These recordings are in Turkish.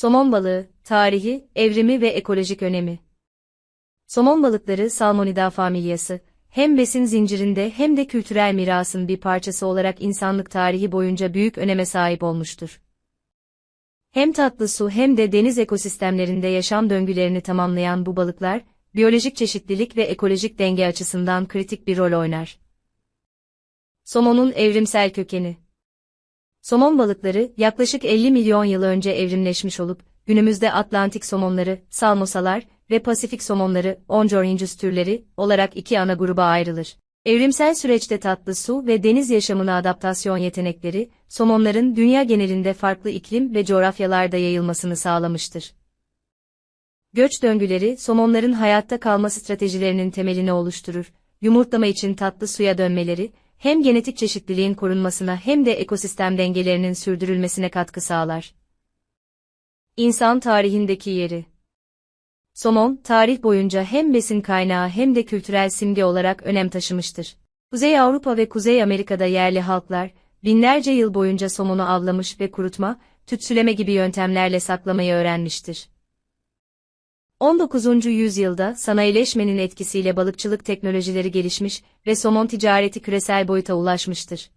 Somon balığı, tarihi, evrimi ve ekolojik önemi. Somon balıkları Salmonida familyası, hem besin zincirinde hem de kültürel mirasın bir parçası olarak insanlık tarihi boyunca büyük öneme sahip olmuştur. Hem tatlı su hem de deniz ekosistemlerinde yaşam döngülerini tamamlayan bu balıklar, biyolojik çeşitlilik ve ekolojik denge açısından kritik bir rol oynar. Somonun evrimsel kökeni Somon balıkları yaklaşık 50 milyon yıl önce evrimleşmiş olup, günümüzde Atlantik somonları, salmosalar ve Pasifik somonları, Oncorhynchus türleri olarak iki ana gruba ayrılır. Evrimsel süreçte tatlı su ve deniz yaşamına adaptasyon yetenekleri, somonların dünya genelinde farklı iklim ve coğrafyalarda yayılmasını sağlamıştır. Göç döngüleri, somonların hayatta kalma stratejilerinin temelini oluşturur. Yumurtlama için tatlı suya dönmeleri, hem genetik çeşitliliğin korunmasına hem de ekosistem dengelerinin sürdürülmesine katkı sağlar. İnsan tarihindeki yeri Somon, tarih boyunca hem besin kaynağı hem de kültürel simge olarak önem taşımıştır. Kuzey Avrupa ve Kuzey Amerika'da yerli halklar, binlerce yıl boyunca somonu avlamış ve kurutma, tütsüleme gibi yöntemlerle saklamayı öğrenmiştir. 19. yüzyılda sanayileşmenin etkisiyle balıkçılık teknolojileri gelişmiş ve somon ticareti küresel boyuta ulaşmıştır.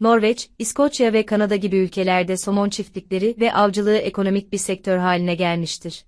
Norveç, İskoçya ve Kanada gibi ülkelerde somon çiftlikleri ve avcılığı ekonomik bir sektör haline gelmiştir.